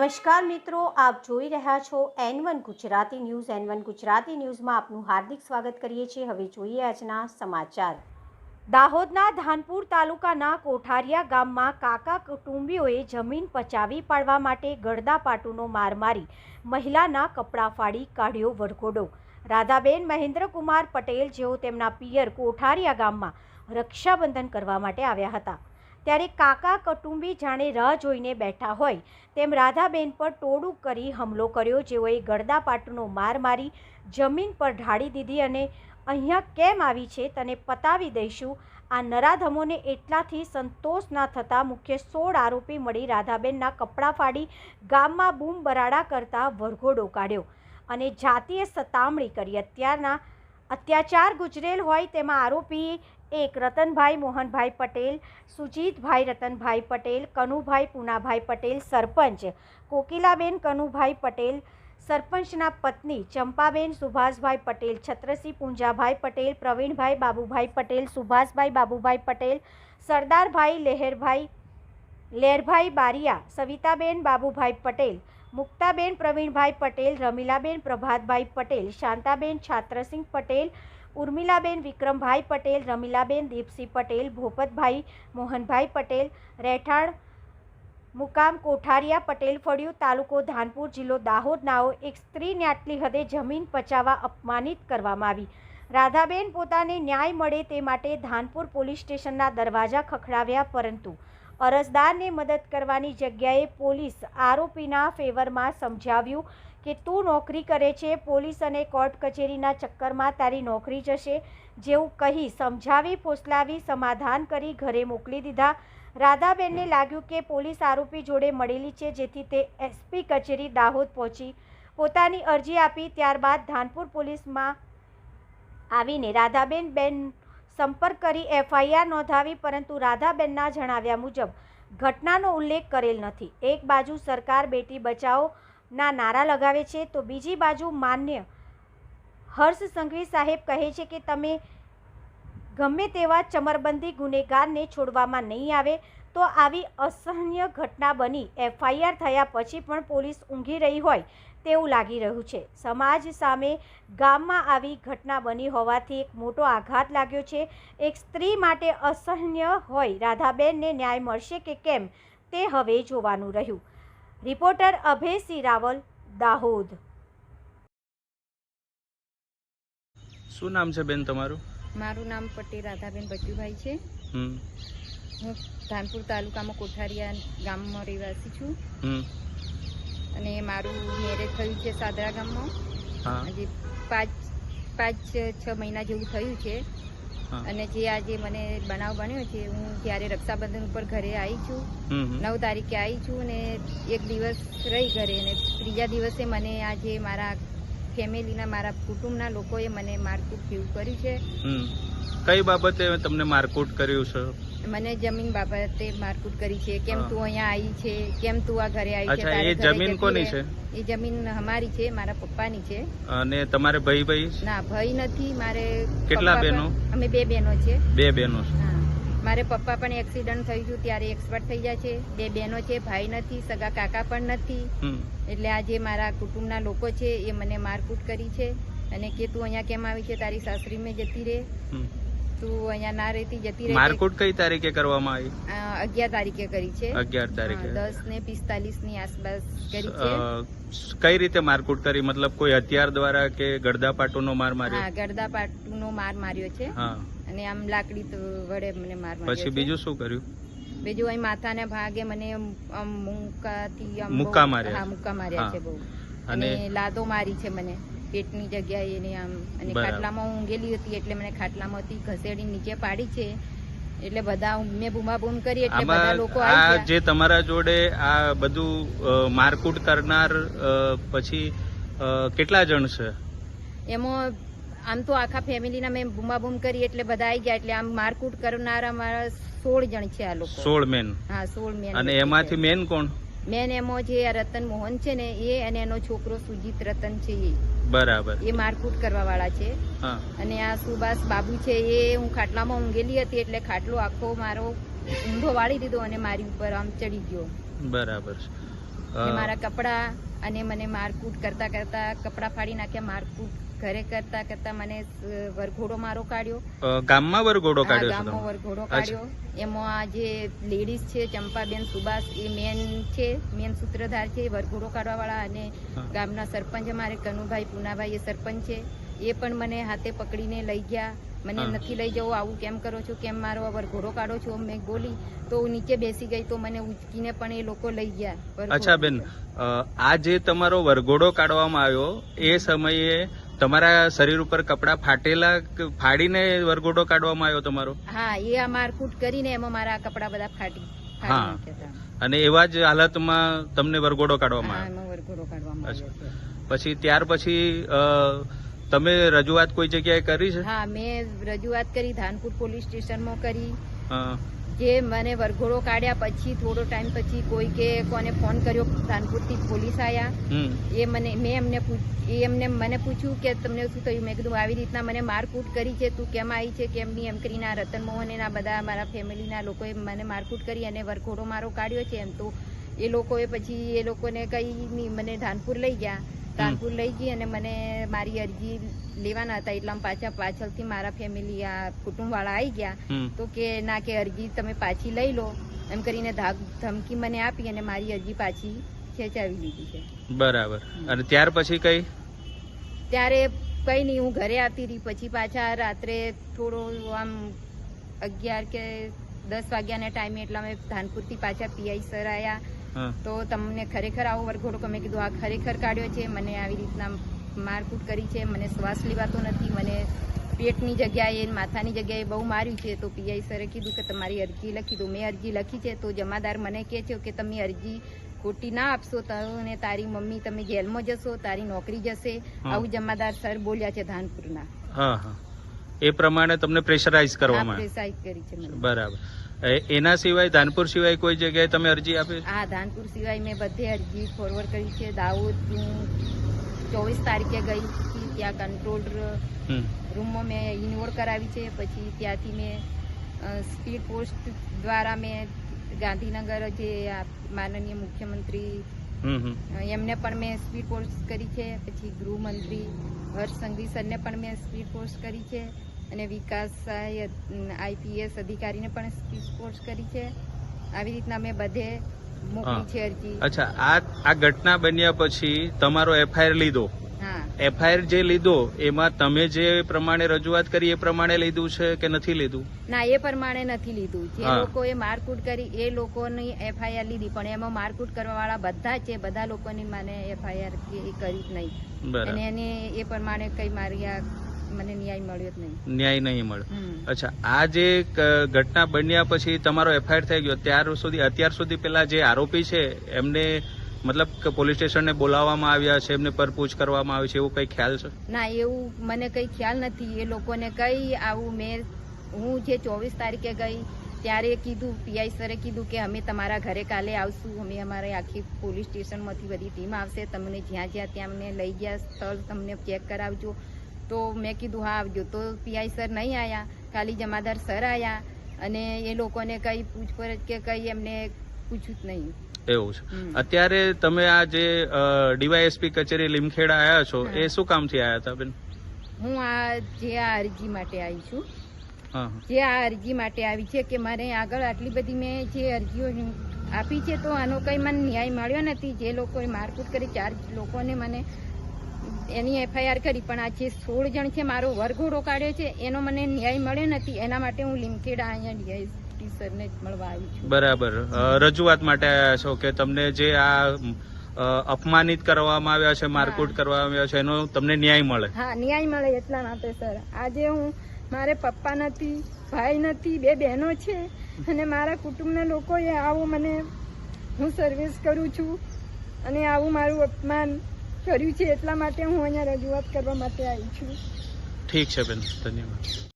નમસ્કાર મિત્રો, આપ જોઈ રહ્યા છો N one Gujarati news. N one Gujarati ન્યૂઝમાં આપનું હાર્દિક સ્વાગત કરીએ છીએ. હવે જોઈએ આજના સમાચાર. દાહોદના ધાનપુર તાલુકાના કોઠારિયા ગામમાં કાકા કુટુંબીઓએ જમીન પચાવી પાડવા માટે ગળદાપાટુનો માર મારી મહિલાના કપડાં ફાડી કાઢ્યો વરઘોડો. રાધાબેન મહેન્દ્રકુમાર પટેલ જેઓ તેમના પિયર કોઠારિયા ગામમાં રક્ષાબંધન કરવા માટે આવ્યા હતા. ત્યારે કાકા કુટુંબી જાણે રાહ જોઈને બેઠા હોય. તેમ રાધાબેન પર ટોળું કરી હુમલો કર્યો. જેઓએ ગળદાપાટનો માર મારી, જમીન પર ઢાળી દીધી અને અહીંયા કેમ આવી છે? તને પતાવી દઈશું. આ નરાધમોને એટલાથી સંતોષ ના થતાં મુખ્ય સોળ આરોપી મળી રાધાબેનના કપડાં ફાડી ગામમાં બૂમ બરાડા કરતા વરઘોડો કાઢ્યો અને જાતીય સતામણી કરી. અત્યારના અત્યાચાર ગુજરેલ હોય તેમાં આરોપી એક રતનભાઈ મોહનભાઈ પટેલ, સુજીતભાઈ રતનભાઈ પટેલ, કનુભાઈ પૂનાભાઈ પટેલ, સરપંચ કોકિલાબેન કનુભાઈ પટેલ, સરપંચના પત્ની ચંપાબેન સુભાષભાઈ પટેલ, છત્રસિંહ પૂંજાભાઈ પટેલ, પ્રવીણભાઈ બાબુભાઈ પટેલ, સુભાષભાઈ બાબુભાઈ પટેલ, સરદારભાઈ લહેરભાઈ, લેરભાઈ બારિયા, સવિતાબેન બાબુભાઈ પટેલ મુક્તાબેન પ્રવીણભાઈ પટેલ, રમીલાબેન પ્રભાતભાઈ પટેલ, શાંતાબેન છાત્રસિંહ પટેલ, ઉર્મિલાબેન વિક્રમભાઈ પટેલ, રમીલાબેન દીપસિંહ પટેલ, ભોપતભાઈ મોહનભાઈ પટેલ, રહેઠાણ મુકામ કોઠારિયા પટેલ, ફળિયું તાલુકો ધાનપુર જિલ્લો દાહોદ. નાઓ, એક સ્ત્રીને આટલી હદે જમીન પચાવવા અપમાનિત કરવામાં આવી. રાધાબેન પોતાને ન્યાય મળે તે માટે ધાનપુર પોલીસ સ્ટેશનના દરવાજા ખખડાવ્યા પરંતુ અરજદારને મદદ કરવાની જગ્યાએ પોલીસ આરોપીના ફેવરમાં સમજાવ્યું કે તું નોકરી કરે છે, પોલીસ અને કોર્ટ કચેરીના ચક્કરમાં તારી નોકરી જશે. જેવું કહી સમજાવી ફોસલાવી સમાધાન કરી ઘરે મોકલી દીધા. રાધાબેનને લાગ્યું કે પોલીસ આરોપી જોડે મળેલી છે, જેથી તે એસપી કચેરી દાહોદ પહોંચી પોતાની અરજી આપી. ત્યારબાદ ધાનપુર પોલીસમાં આવીને રાધાબેન બેન સંપર્ક કરી એફઆઈઆર નોંધાવી, પરંતુ રાધાબેનના જણાવ્યા મુજબ, ઘટનાનો ઉલ્લેખ કરેલ નથી. એક બાજુ સરકાર બેટી બચાવોના નારા લગાવે છે, તો બીજી બાજુ માન્ય હર્ષ સંઘવી સાહેબ કહે છે કે, તમે ગમે તેવા ચમરબંધી ગુનેગારને છોડવામાં નહીં આવે તો આવી અસહનીય ઘટના બની. એફઆઈઆર થયા પછી પણ પોલીસ ઊંઘી રહી હોય તેવું લાગી રહ્યું છે. સમાજ સામે ગામમાં આવી ઘટના બની હોવાથી એક મોટો આઘાત લાગ્યો છે. એક સ્ત્રી માટે અસહ્ય હોય રાધાબેનને ન્યાય મળશે કે કેમ તે હવે જોવાનું રહ્યું. રિપોર્ટર અભયસિંહ રાવલ દાહોદ. શું નામ છે બેન તમારું? મારું નામ પટેલ રાધાબેન બચુભાઈ છે. હું ધાનપુર તાલુકામાં કોઠારિયા ગામમાં રહેવાસી છું. અને મારું મેરેજ થયું છે સાદરા ગામમાં. હજી પાંચ પાંચ છ મહિના જેવું થયું છે. અને જે આજે મને બનાવ બન્યો છે હું જ્યારે રક્ષાબંધન ઉપર ઘરે આવી છું. નવ તારીખે આવી છું ને એક દિવસ રહી ઘરે અને ત્રીજા દિવસે મને આજે મારા ફેમિલીના મારા કુટુંબના લોકોએ મને મારકૂટ જેવું કર્યું છે. કઈ બાબતે તમને મારકૂટ કર્યું છે? મને જમીન બાબતે મારકુટ કરી છે. કેમ તું અહીંયા આવી છે? કેમ તું આ ઘરે આવી છે? એ જમીન કોની છે? એ જમીન અમારી છે મારા પપ્પાની છે. અને તમારે ભાઈ ભાઈ? ના ભાઈ નથી મારે કેટલા બહેનો? અમે બે બહેનો છે. બે બહેનો છે. મારે પપ્પા પણ એક્સિડન્ટ થયું હતું ત્યારે એક્સપર્ટ થઈ જાય છે. બે બહેનો છે ભાઈ નથી સગા કાકા પણ નથી. એટલે એટલે આજે મારા કુટુંબના લોકો છે એ મને મારકૂટ કરી છે. અને કે તું અહીંયા કેમ આવી છે તારી સાસરી મેં જતી રહે. હમ. અહીંયા ના રહેતી જતી રહે મારકૂટ કઈ તારીખે કરવામાં આવી? અગિયાર તારીખે કરી છે. અગિયાર તારીખે. દસ ને પિસ્તાલીસની આસપાસ કરી છે. કઈ રીતે મારકૂટ કરી? મતલબ કોઈ હથિયાર દ્વારા કે ગળદાપાટુનો માર હા માર્યો? ગરદા પાટુનો માર માર્યો છે. અને આમ લાકડી તો વડે મને માર માર્યો પછી બીજું શું કર્યું? બીજું અહીં માથાના ભાગે મને આમ મુક્કાથી મુક્કા માર્યા. હા મુક્કા માર્યા છે બહુ. અને અને લાદો મારી છે મને. પેટની જગ્યાએ એને આમ અને બરાબર. ખાટલામાં હું ઊંઘેલી હતી એટલે મને ખાટલામાંથી ઘસેડી નીચે પાડી છે. એટલે બધા મેં બૂમા બૂમ કરી એટલે બધા આમાં લોકો આ આવી ગયા. જે તમારા જોડે આ બધું અ, મારકૂટ કરનાર અ, પછી અ, કેટલા જણ છે? એમાં આમ તો આખા ફેમિલીના મેં બૂમા બૂમ કરી એટલે બધા આવી ગયા એટલે આમ મારકૂટ કરનારા મારા સોળ જણ છે આ લોકો. સોળ મેન હા સોળ મેન અને એમાંથી મેન કોણ? મેન એમો જે રતન મોહન છે ને એ અને એનો છોકરો સુજીત રતન છે એ. બરાબર. એ મારકૂટ કરવા વાળા છે અને આ સુભાષ બાબુ છે એ હું ખાટલામાં ઊંઘેલી હતી એટલે ખાટલો આખો મારો ઊંધો વાળી દીધો અને મારી ઉપર આમ ચડી ગયો. બરાબર મારા કપડા અને મને મારકૂટ કરતા કરતા કપડા ફાડી નાખ્યા મારકૂટ ઘરે કરતા કરતા મને વરઘોડો મારો કાઢ્યો. ગામમાં વરઘોડો કાઢ્યો ગામમાં વરઘોડો કાઢ્યો. એમાં આ જે લેડીઝ છે ચંપાબેન સુભાષ એ મેન છે મેન સૂત્રધાર છે વરઘોડો કાઢવા વાળા અને ગામના સરપંચ અમારે કનુભાઈ પૂનાભાઈ એ સરપંચ છે. એ પણ મને હાથે પકડીને લઈ ગયા. મને નથી લઈ જવું આવું કેમ કરો છો? કેમ મારો વરઘોડો કાઢો છો? મેં બોલી તો હું નીચે બેસી ગઈ તો મને ઉચકીને પણ એ લોકો લઈ ગયા. અચ્છા બેન. આ જે તમારો વરઘોડો કાઢવામાં આવ્યો એ સમયે તમારા શરીર ઉપર કપડા ફાટેલા ફાડીને વરઘોડો કાઢવામાં આવ્યો તમારો? હા એ આ મારકૂટ કરીને એમાં મારા કપડા બધા ફાટી હા. અને એવા જ હાલતમાં તમને વરઘોડો કાઢવામાં આવ્યો? પછી ત્યાર પછી તમે રજૂઆત કોઈ જગ્યાએ કરી છે? હા મેં રજૂઆત કરી ધાનપુર પોલીસ સ્ટેશનમાં કરી. જે મને વરઘોડો કાઢ્યા પછી થોડો ટાઈમ પછી કોઈ કે કોને ફોન કર્યો ધાનપુરથી પોલીસ આવ્યા એ મને મેં એમને પૂછ- એ એમને મને પૂછ્યું કે તમને શું થયું? મેં કીધું આવી રીતના મને મારકૂટ કરી છે. તું કેમ આવી છે? કેમ નહીં? એમ કરીને આ રતન મોહન એના બધા મારા ફેમિલીના લોકોએ મને મારકૂટ કરી અને વરઘોડો મારો કાઢ્યો છે એમ. તો એ લોકોએ પછી એ લોકોને કઈ નહીં મને ધાનપુર લઈ ગયા. ધાનપુર લઈ ગઈ અને મને મારી અરજી લેવાના હતા એટલા પાછા પાછળથી મારા ફેમિલી આ કુટુંબવાળા આવી ગયા. તો કે ના કે અરજી તમે પાછી લઈ લો. એમ કરીને ધાક ધમકી મને આપી અને મારી અરજી પાછી ખેંચાવી લીધી છે. બરાબર. અને ત્યાર પછી કઈ? ત્યારે કઈ નહીં હું ઘરે આવતી રહી. પછી પાછા રાત્રે થોડો આમ અગિયાર કે દસ વાગ્યાના ટાઈમે એટલા મેં ધાનપુરથી પાછા પીઆઈ સર આવ્યા તો તમને ખરેખર આવો વરઘોડો મેં કીધું આ ખરેખર કાઢ્યો છે મને આવી રીતના મારકૂટ કરી છે મને શ્વાસ લેવાતો નથી મને પેટની જગ્યાએ માથાની જગ્યાએ બહુ માર્યું છે. તો પીઆઈ સરે કીધું કે તમારી અરજી લખી દો. મેં અરજી લખી છે તો જમાદાર મને કહે છે કે તમે અરજી ખોટી ના આપશો તો તારી મમ્મી તમે જેલમાં જશો તારી નોકરી જશે. આવું જમાદાર સર બોલ્યા છે ધાનપુરના. હા હા. એ પ્રમાણે તમને પ્રેશરાઇઝ કરવામાં પ્રેશરાઇઝ કરી છે બરાબર. એના સિવાય ધાનપુર સિવાય કોઈ જગ્યાએ તમે અરજી આપી? હા ધાનપુર સિવાય મેં બધે અરજી ફોરવર્ડ કરી છે. દાહોદ હું ચોવીસ તારીખે ગઈ હતી. ત્યાં કંટ્રોલ રૂમમાં મેં ઇન્વોલ્વ કરાવી છે. પછી ત્યાંથી મેં સ્પીડ પોસ્ટ દ્વારા મેં ગાંધીનગર જે માનનીય મુખ્યમંત્રી એમને પણ મેં સ્પીડ પોસ્ટ કરી છે. પછી ગૃહમંત્રી હર્ષ સંઘવી સરને પણ મેં સ્પીડ પોસ્ટ કરી છે. અને વિકાસ આઈપીએસ અધિકારીને પણ સ્પીચ પોસ્ટ કરી છે. આવી રીતના મેં બધે મોકલી છે અરજી. અચ્છા આ આ ઘટના બન્યા પછી તમારો એફઆઈઆર લીધો. હા. એફઆઈઆર જે લીધો એમાં તમે જે પ્રમાણે રજૂઆત કરી એ પ્રમાણે લીધું છે કે નથી લીધું? ના એ પ્રમાણે નથી લીધું. જે લોકો લોકોએ મારકૂટ કરી એ લોકોની એફઆઈઆર લીધી પણ એમાં મારકૂટ કરવા વાળા બધા છે બધા લોકોની મને એફઆઈઆર કરી જ નહીં. અને એને એ પ્રમાણે કઈ મારી આ મને ન્યાય મળ્યો જ નહીં. ન્યાય નહીં મળ્યો. અચ્છા આ જે ઘટના બન્યા પછી તમારો એફઆઈઆર થઈ ગયો ત્યાર સુધી અત્યાર સુધી પેલા જે આરોપી છે એમને મતલબ કે પોલીસ સ્ટેશનને બોલાવવામાં આવ્યા છે એમને પરપૂછ કરવામાં આવી છે એવું કઈ ખ્યાલ છે? ના એવું મને કઈ ખ્યાલ નથી. એ લોકોને કઈ આવું મેં હું જે ચોવીસ તારીખે ગઈ ત્યારે કીધું પીઆઈ સરે કીધું કે અમે તમારા ઘરે કાલે આવશું. અમે અમારે આખી પોલીસ સ્ટેશનમાંથી બધી ટીમ આવશે. તમને જ્યાં જ્યાં ત્યાં અમને લઈ ગયા સ્થળ તમને ચેક કરાવજો. તો મેં કીધું હા આવજો. તો પીઆઈ સર નહીં આવ્યા ખાલી જમાદાર સર આવ્યા અને એ લોકોને કઈ પૂછપરછ કે કઈ એમને પૂછ્યું જ નહીં. એવું છે. અત્યારે તમે આ જે ડીવાયએસપી કચેરી લીમખેડા આવ્યા છો એ શું કામથી આવ્યા હતા બેન? હું આ જે આ અરજી માટે આવી છું. જે આ અરજી માટે આવી છે કે મારે આગળ આટલી બધી મેં જે અરજીઓ આપી છે તો આનો કંઈ મને ન્યાય મળ્યો નથી. જે લોકોએ મારકૂટ કરી ચાર લોકોને મને એની એફઆઈઆર કરી પણ આ જે સોળ જણ છે મારો વર્ગો રોકાડ્યો છે એનો મને ન્યાય મળ્યો નથી એના માટે હું લીમખેડા અહીંયા ડીઆઈટી સરને જ મળવા આવી છું. બરાબર. રજૂઆત માટે આવ્યા છો કે તમને જે આ અપમાનિત કરવામાં આવ્યા છે મારકુટ કરવામાં આવ્યા છે એનો તમને ન્યાય મળે. હા ન્યાય મળે એટલા માટે સર. આજે હું મારે પપ્પા નથી ભાઈ નથી બે બહેનો છે અને મારા કુટુંબના લોકોએ આવું મને હું સર્વિસ કરું છું અને આવું મારું અપમાન કર્યું છે એટલા માટે હું અહીંયા રજૂઆત કરવા માટે આવી છું. ઠીક છે બેન, ધન્યવાદ.